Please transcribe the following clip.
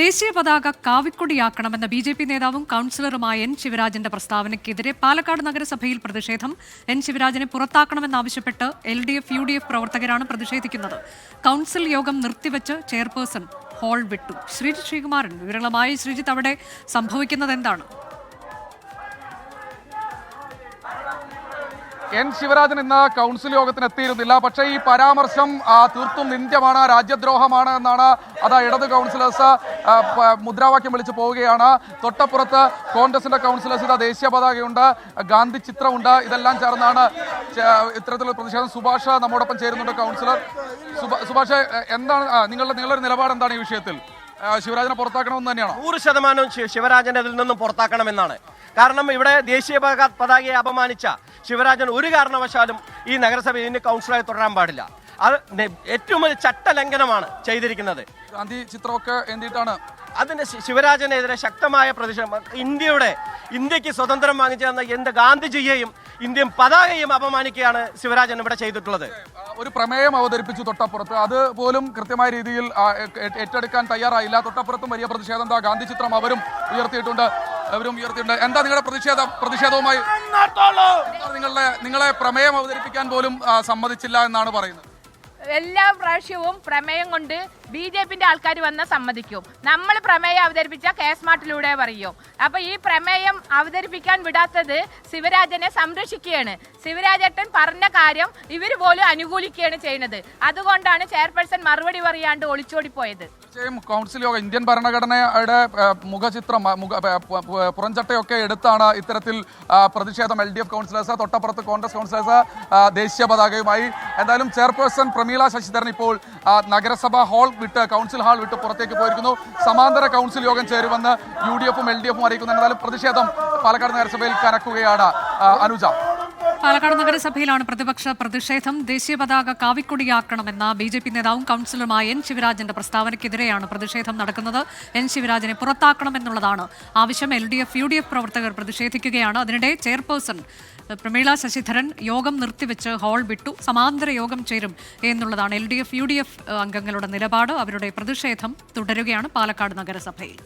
ദേശീയ പതാക കാവിക്കൊടിയാക്കണമെന്ന B J P നേതാവും കൗൺസിലറുമായ എൻ ശിവരാജന്റെ പ്രസ്താവനയ്ക്കെതിരെ പാലക്കാട് നഗരസഭയിൽ പ്രതിഷേധം. എൻ ശിവരാജനെ പുറത്താക്കണമെന്നാവശ്യപ്പെട്ട് L D F U D F പ്രവർത്തകരാണ് പ്രതിഷേധിക്കുന്നത്. കൗൺസിൽ യോഗം നിർത്തിവെച്ച് ചെയർപേഴ്സൺ ഹാൾ വിട്ടു. ശ്രീജിത് ശ്രീകുമാരൻ വിവരങ്ങളുമായി ശ്രീജിത്ത് അവിടെ സംഭവിക്കുന്നത് എന്താണ് എൻ ശിവരാജൻ ഇന്ന് കൗൺസിൽ യോഗത്തിന് എത്തിയിരുന്നില്ല. പക്ഷേ ഈ പരാമർശം തീർത്തും നിന്ദ്യമാണ് രാജ്യദ്രോഹമാണ് എന്നാണ് അത് ഇടത് കൗൺസിലേഴ്സ് മുദ്രാവാക്യം വിളിച്ചു പോവുകയാണ്. തൊട്ടപ്പുറത്ത് കോൺഗ്രസിന്റെ കൗൺസിലേഴ്സ് ഇതാ ദേശീയ പതാകയുണ്ട് ഗാന്ധി ചിത്രമുണ്ട്. ഇതെല്ലാം ചേർന്നാണ് ഇത്തരത്തിലുള്ള പ്രതിഷേധം സുഭാഷ് നമ്മോടൊപ്പം ചേരുന്നുണ്ട് കൗൺസിലർ സുഭാ- സുഭാഷ് എന്താണ് നിങ്ങളുടെ നിങ്ങളുടെ നിലപാട് എന്താണ് ഈ വിഷയത്തിൽ? ശിവരാജനെ പുറത്താക്കണമെന്ന് തന്നെയാണോ? നൂറ് ശതമാനവും ശിവരാജനെ ഇതിൽ നിന്നും പുറത്താക്കണമെന്നാണ്. കാരണം ഇവിടെ ദേശീയ പതാകയെ അപമാനിച്ച ശിവരാജൻ ഒരു കാരണവശാലും ഈ നഗരസഭയിൽ ഇതിന് കൗൺസിലറായി തുടരാൻ പാടില്ല. അത് ഏറ്റവും വലിയ ചട്ടലംഘനമാണ് ചെയ്തിരിക്കുന്നത്. ഗാന്ധി ചിത്രമൊക്കെ എന്തിട്ടാണ്? അതിന് ശിവരാജനെതിരെ ശക്തമായ പ്രതിഷേധം. ഇന്ത്യയുടെ ഇന്ത്യയ്ക്ക് സ്വതന്ത്രം വാങ്ങിച്ചു തന്ന എന്ത് ഗാന്ധിജിയെയും ഇന്ത്യൻ പതാകയും അപമാനിക്കുകയാണ് ശിവരാജൻ ഇവിടെ ചെയ്തിട്ടുള്ളത്. ഒരു പ്രമേയം അവതരിപ്പിച്ചു തൊട്ടപ്പുറത്ത്. അത് പോലും കൃത്യമായ രീതിയിൽ ഏറ്റെടുക്കാൻ തയ്യാറായില്ല. തൊട്ടപ്പുറത്തും വലിയ പ്രതിഷേധം എന്താ ഗാന്ധി ചിത്രം അവരും ഉയർത്തിയിട്ടുണ്ട്. അവരും ഉയർത്തിയിട്ടുണ്ട്. എന്താ നിങ്ങളുടെ പ്രതിഷേധ? പ്രതിഷേധവുമായി നിങ്ങളുടെ നിങ്ങളെ പ്രമേയം അവതരിപ്പിക്കാൻ പോലും സമ്മതിച്ചില്ല എന്നാണ് പറയുന്നത്? എല്ലാ പ്രാവശ്യവും പ്രമേയം കൊണ്ട് ബി ജെ പിന്റെ ആൾക്കാർ വന്ന് സമ്മതിക്കും. നമ്മൾ പ്രമേയം അവതരിപ്പിച്ച കെ സ്മാർട്ടിലൂടെ പറയും. അപ്പൊ ഈ പ്രമേയം അവതരിപ്പിക്കാൻ വിടാത്തത് ശിവരാജനെ സംരക്ഷിക്കുകയാണ്. ശിവരാജേട്ടൻ പറഞ്ഞ കാര്യം ഇവർ പോലും അനുകൂലിക്കുകയാണ് ചെയ്യുന്നത്. അതുകൊണ്ടാണ് ചെയർപേഴ്സൺ മറുപടി പറയാണ്ട് ഒളിച്ചോടി പോയത് കൗൺസിൽ യോഗം ഇന്ത്യൻ ഭരണഘടനയുടെ മുഖചിത്രം ആ, മുഖ ആ, പു- പു- പുറംചട്ടയൊക്കെ എടുത്താണ് ഇത്തരത്തിൽ പ്രതിഷേധം എൽ ഡി എഫ് കൗൺസിലേഴ്സ് തൊട്ടപ്പുറത്ത് കോൺഗ്രസ് കൗൺസിലേഴ്സ് ദേശീയ പതാകയുമായി. എന്തായാലും ചെയർപേഴ്സൺ പ്രമീള ശശിധരൻ ഇപ്പോൾ നഗരസഭ ഹാൾ വിട്ട് കൗൺസിൽ ഹാൾ വിട്ട് പുറത്തേക്ക് പോയിരിക്കുന്നു. സമാന്തര കൗൺസിൽ യോഗം ചേരുമെന്ന് യു ഡി എഫും എൽ ഡി എഫും അറിയിക്കുന്നു എന്നാലും പ്രതിഷേധം പാലക്കാട് നഗരസഭയിൽ കനക്കുകയാണ് അനുജ. പാലക്കാട് നഗരസഭയിലാണ് പ്രതിപക്ഷ പ്രതിഷേധം. ദേശീയ പതാക കാവിക്കൊടിയാക്കണമെന്ന ബി ജെ പി നേതാവും കൗൺസിലറുമായ എൻ ശിവരാജന്റെ പ്രസ്താവനയ്ക്കെതിരെയാണ് പ്രതിഷേധം നടക്കുന്നത്. എൻ ശിവരാജനെ പുറത്താക്കണമെന്നുള്ളതാണ് ആവശ്യം. L D F U D F പ്രവർത്തകർ പ്രതിഷേധിക്കുകയാണ്. അതിനിടെ ചെയർപേഴ്സൺ പ്രമീള ശശിധരൻ യോഗം നിർത്തിവെച്ച് ഹാൾ വിട്ടു. സമാന്തര യോഗം ചേരും എന്നുള്ളതാണ് L D F U D F അംഗങ്ങളുടെ നിലപാട്. അവരുടെ പ്രതിഷേധം തുടരുകയാണ് പാലക്കാട് നഗരസഭയിൽ.